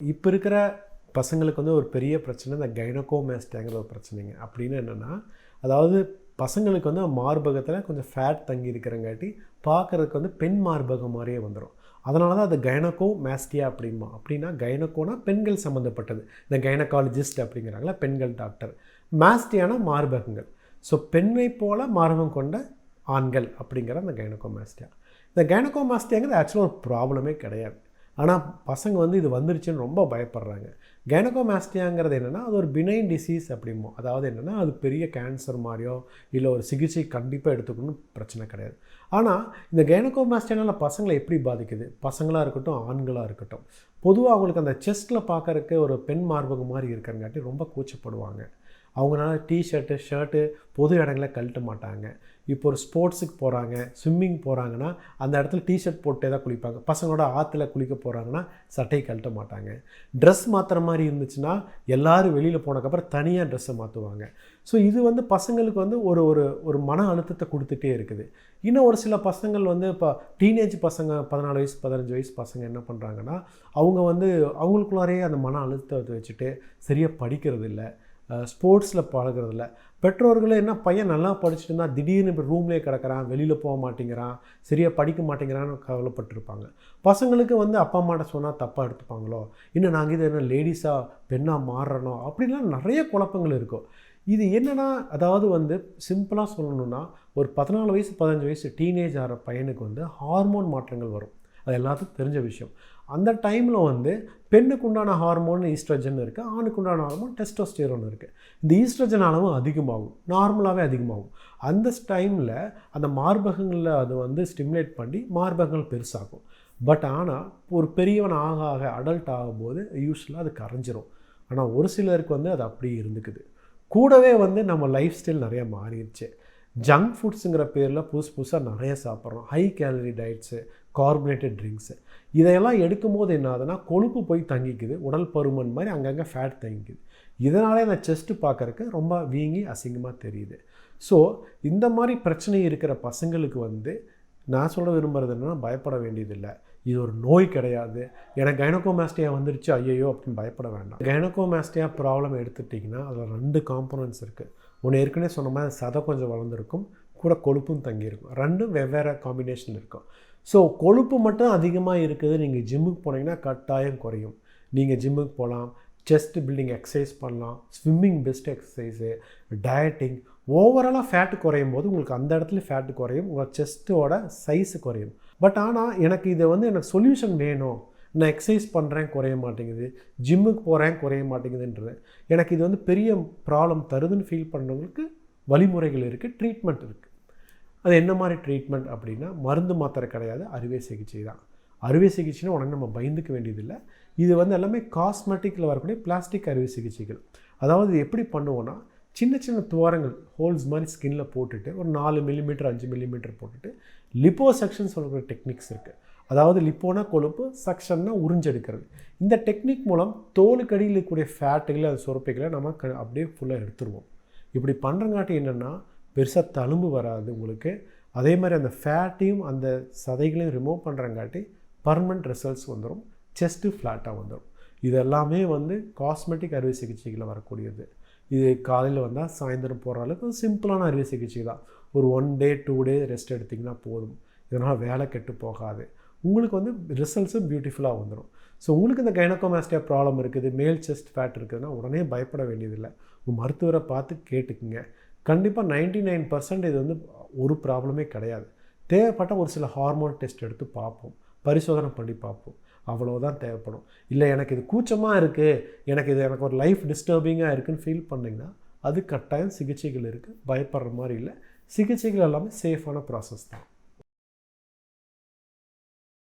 இப்போ இருக்கிற பசங்களுக்கு வந்து ஒரு பெரிய பிரச்சனை இந்த கைனகோமேஸ்டாங்கிற ஒரு பிரச்சனைங்க. அப்படின்னு என்னென்னா அதாவது பசங்களுக்கு வந்து மார்பகத்தில் கொஞ்சம் ஃபேட் தங்கி இருக்கிறங்காட்டி பார்க்குறதுக்கு வந்து பெண் மார்பகம் மாதிரியே வந்துடும் அதனால தான் அது கைனகோ மேஸ்டியா அப்படிமா அப்படின்னா கைனகோனா பெண்கள் சம்மந்தப்பட்டது இந்த கைனகாலஜிஸ்ட் அப்படிங்கிறாங்களா பெண்கள் டாக்டர் மேஸ்டியானா மார்பகங்கள். ஸோ பெண்ணை போல மார்பகம் கொண்ட ஆண்கள் அப்படிங்கிற அந்த கைனகோமாஸ்டியா இந்த கைனகோமாஸ்டியாங்கிறது ஆக்சுவலாக ஒரு ப்ராப்ளமே கிடையாது. ஆனால் பசங்க வந்து இது வந்துருச்சுன்னு ரொம்ப பயப்படுறாங்க. கைனகோமாஸ்டியாங்கிறது என்னென்னா அது ஒரு பினைன் டிசீஸ் அப்படிமோ அதாவது என்னென்னா அது பெரிய கேன்சர் மாதிரியோ இல்லை ஒரு சிகிச்சை கண்டிப்பாக எடுத்துக்கணும் பிரச்சனை கிடையாது. ஆனால் இந்த கைனகோமாஸ்டியானால பசங்களை எப்படி பாதிக்குது? பசங்களாக இருக்கட்டும் ஆண்களாக இருக்கட்டும். பொதுவாக அவங்களுக்கு அந்த செஸ்ட்டில் பார்க்குறக்கு ஒரு பெண் மார்பகம் மாதிரி இருக்கிறங்காட்டி ரொம்ப கூச்சப்படுவாங்க. அவங்களால டிஷர்ட்டு ஷர்ட்டு பொது இடங்களை கழட்ட மாட்டாங்க. இப்போ ஒரு ஸ்போர்ட்ஸுக்கு போகிறாங்க ஸ்விம்மிங் போகிறாங்கன்னா அந்த இடத்துல டிஷர்ட் போட்டே தான் குளிப்பாங்க. பசங்களோட ஆற்றுல குளிக்க போகிறாங்கன்னா சட்டையை கழட்ட மாட்டாங்க. ட்ரெஸ் மாற்றுற மாதிரி இருந்துச்சுன்னா எல்லோரும் வெளியில் போனதுக்கப்புறம் தனியாக ட்ரெஸ்ஸை மாற்றுவாங்க ஸோ இது வந்து பசங்களுக்கு வந்து ஒரு ஒரு ஒரு மன அழுத்தத்தை கொடுத்துட்டே இருக்குது. இன்னும் ஒரு சில பசங்கள் வந்து இப்போ டீனேஜ் பசங்க பதினாலு வயசு பதினஞ்சு வயசு பசங்க என்ன பண்ணுறாங்கன்னா அவங்க வந்து அவங்களுக்குள்ளாரே அந்த மன அழுத்தத்தை வச்சுட்டு சரியாக படிக்கிறது இல்லை ஸ்போர்ட்ஸில் பழகிறதில்ல. பெற்றோர்களே என்ன பையன் நல்லா படிச்சுட்டு இருந்தால் திடீர்னு இப்போ ரூம்லேயே கிடக்கிறான் வெளியில் போக மாட்டேங்கிறான் சரியாக படிக்க மாட்டேங்கிறான்னு கவலைப்பட்டிருப்பாங்க. பசங்களுக்கு வந்து அப்பா அம்மாட்ட சொன்னால் தப்பாக எடுத்துப்பாங்களோ? இன்னும் நாங்கள் இது என்ன லேடிஸாக பெண்ணாக மாறுறனோ? அப்படிலாம் நிறைய குழப்பங்கள் இருக்கும். இது என்னென்னா அதாவது வந்து சிம்பிளாக சொல்லணுன்னா ஒரு பதினாலு வயசு பதினஞ்சு வயசு டீனேஜ் ஆகிற பையனுக்கு வந்து ஹார்மோன் மாற்றங்கள் வரும். அது எல்லாத்துக்கும் தெரிஞ்ச விஷயம். அந்த டைமில் வந்து பெண்ணுக்கு உண்டான ஹார்மோன் ஈஸ்ட்ரஜன் இருக்குது ஆணுக்கு உண்டான ஹார்மோன் டெஸ்டோஸ்டேரோன் இருக்குது இந்த ஈஸ்ட்ரஜன் அளவும் அதிகமாகும் நார்மலாகவே அதிகமாகும். அந்த டைமில் அந்த மார்பகங்களில் அது வந்து ஸ்டிமுலேட் பண்ணி மார்பகங்கள் பெருசாகும். பட் ஆனால் ஒரு பெரியவன் ஆக ஆக அடல்ட் ஆகும்போது யூஸ்வலாக அது கரைஞ்சிரும். ஆனால் ஒரு சிலருக்கு வந்து அது அப்படி இருந்துக்குது. கூடவே வந்து நம்ம லைஃப் ஸ்டைல் நிறையா மாறிடுச்சு. ஜங்க் ஃபுட்ஸுங்கிற பேரில் புதுசு புதுசாக நிறைய சாப்பிட்றோம். High calorie diets carbonated drinks. இதையெல்லாம் எடுக்கும்போது என்ன ஆகுதுன்னா கொழுப்பு போய் தங்கிக்குது. உடல் பருமன் மாதிரி அங்கங்கே ஃபேட் தங்கிக்குது. இதனாலே அந்த செஸ்ட்டு பார்க்குறக்கு ரொம்ப வீங்கி அசிங்கமாக தெரியுது. ஸோ இந்த மாதிரி பிரச்சனை இருக்கிற பசங்களுக்கு வந்து நான் சொல்ல விரும்புகிறது என்னென்னா பயப்பட வேண்டியதில்லை. இது ஒரு நோய் கிடையாது. எனக்கு கைனகோமாஸ்டியா வந்துருச்சு ஐயோ அப்படின்னு பயப்பட வேண்டாம். கைனகோமாஸ்டியா ப்ராப்ளம் எடுத்துட்டிங்கன்னா அதில் ரெண்டு காம்பனன்ட்ஸ் இருக்குது ஒன்று ஏற்கனவே சொன்ன மாதிரி சதை கொஞ்சம் வளர்ந்துருக்கும். கூட கொழுப்பும் தங்கியிருக்கும். ரெண்டும் வெவ்வேறு காம்பினேஷன் இருக்கும். ஸோ கொழுப்பு மட்டும் அதிகமாக இருக்குது. நீங்கள் ஜிம்முக்கு போனீங்கன்னா கட்டாயம் குறையும். நீங்கள் ஜிம்முக்கு போகலாம். செஸ்ட் பில்டிங் எக்ஸசைஸ் பண்ணலாம். ஸ்விம்மிங் பெஸ்ட் எக்ஸசைஸு டயட்டிங் ஓவராலாக ஃபேட்டு குறையும் போது உங்களுக்கு அந்த இடத்துல ஃபேட்டு குறையும். உங்கள் செஸ்ட்டோட சைஸு குறையும். பட் ஆனால் எனக்கு இதை வந்து எனக்கு சொல்யூஷன் வேணும். நான் எக்ஸசைஸ் பண்ணுறேன் குறைய மாட்டேங்குது. ஜிம்முக்கு போகிறேன் குறைய மாட்டேங்குதுன்றது. எனக்கு இது வந்து பெரிய ப்ராப்ளம் தருதுன்னு ஃபீல் பண்ணுறவங்களுக்கு வழிமுறைகள் இருக்குது ட்ரீட்மெண்ட் இருக்குது அது என்ன மாதிரி ட்ரீட்மெண்ட் அப்படின்னா மருந்து மாத்திரை கிடையாது அறுவை சிகிச்சை தான். அறுவை சிகிச்சைனா உடனே நம்ம பயந்துக்க வேண்டியதில்லை. இது வந்து எல்லாமே காஸ்மெட்டிக்கில் வரக்கூடிய பிளாஸ்டிக் அறுவை சிகிச்சைகள். அதாவது எப்படி பண்ணுவோன்னா சின்ன சின்ன துவாரங்கள் ஹோல்ஸ் மாதிரி ஸ்கின்ல போட்டுட்டு ஒரு நாலு மில்லிமீட்டர் அஞ்சு மில்லிமீட்டர் போட்டுட்டு லிப்போ செக்ஷன் சொல்லக்கூடிய டெக்னிக்ஸ் இருக்குது அதாவது லிப்போனா கொழுப்பு சக்ஷன்னா உறிஞ்செடுக்கிறது இந்த டெக்னிக் மூலம் தோலுக்கடியில் இருக்கக்கூடிய ஃபேட்டுகளை அது சுரப்பைகளை நம்ம க அப்படியே ஃபுல்லாக எடுத்துருவோம். இப்படி பண்ணுறங்காட்டி என்னென்னா பெருசாக தழும்பு வராது உங்களுக்கு. அதே மாதிரி அந்த ஃபேட்டையும் அந்த சதைகளையும் ரிமூவ் பண்ணுறங்காட்டி பர்மனெண்ட் ரிசல்ட்ஸ் வந்துடும் செஸ்ட்டு ஃப்ளாட்டாக வந்துடும் இது எல்லாமே வந்து காஸ்மெட்டிக் அறுவை சிகிச்சைகளில் வரக்கூடியது. இது காலையில் வந்தால் சாயந்தரம் போகிற அளவுக்கு சிம்பிளான அறுவை சிகிச்சை தான். ஒரு one day two day rest எடுத்திங்கன்னா போதும். இதனால் வேலை கெட்டு போகாது. உங்களுக்கு வந்து ரிசல்ட்ஸும் பியூட்டிஃபுல்லாக வந்துடும் ஸோ உங்களுக்கு இந்த கைனகோமாஸ்டியா ப்ராப்ளம் இருக்குது மேல் செஸ்ட் ஃபேட் இருக்குதுன்னா உடனே பயப்பட வேண்டியதில்லை. உங்கள் மருத்துவரை பார்த்து கேட்டுக்குங்க. கண்டிப்பாக நைன்டி நைன் பர்சன்ட் இது வந்து ஒரு ப்ராப்ளமே கிடையாது. தேவைப்பட்ட ஒரு சில ஹார்மோன் டெஸ்ட் எடுத்து பார்ப்போம். பரிசோதனை பண்ணி பார்ப்போம். அவ்வளோதான் தேவைப்படும். இல்லை எனக்கு இது கூச்சமாக இருக்குது எனக்கு இது எனக்கு ஒரு லைஃப் டிஸ்டர்பிங்காக இருக்குதுன்னு ஃபீல் பண்ணிங்கன்னா அது கட்டாயம் சிகிச்சைகள் இருக்குது பயப்படுற மாதிரி இல்லை. சிகிச்சைகள் எல்லாமே சேஃபான ப்ராசஸ் தான்.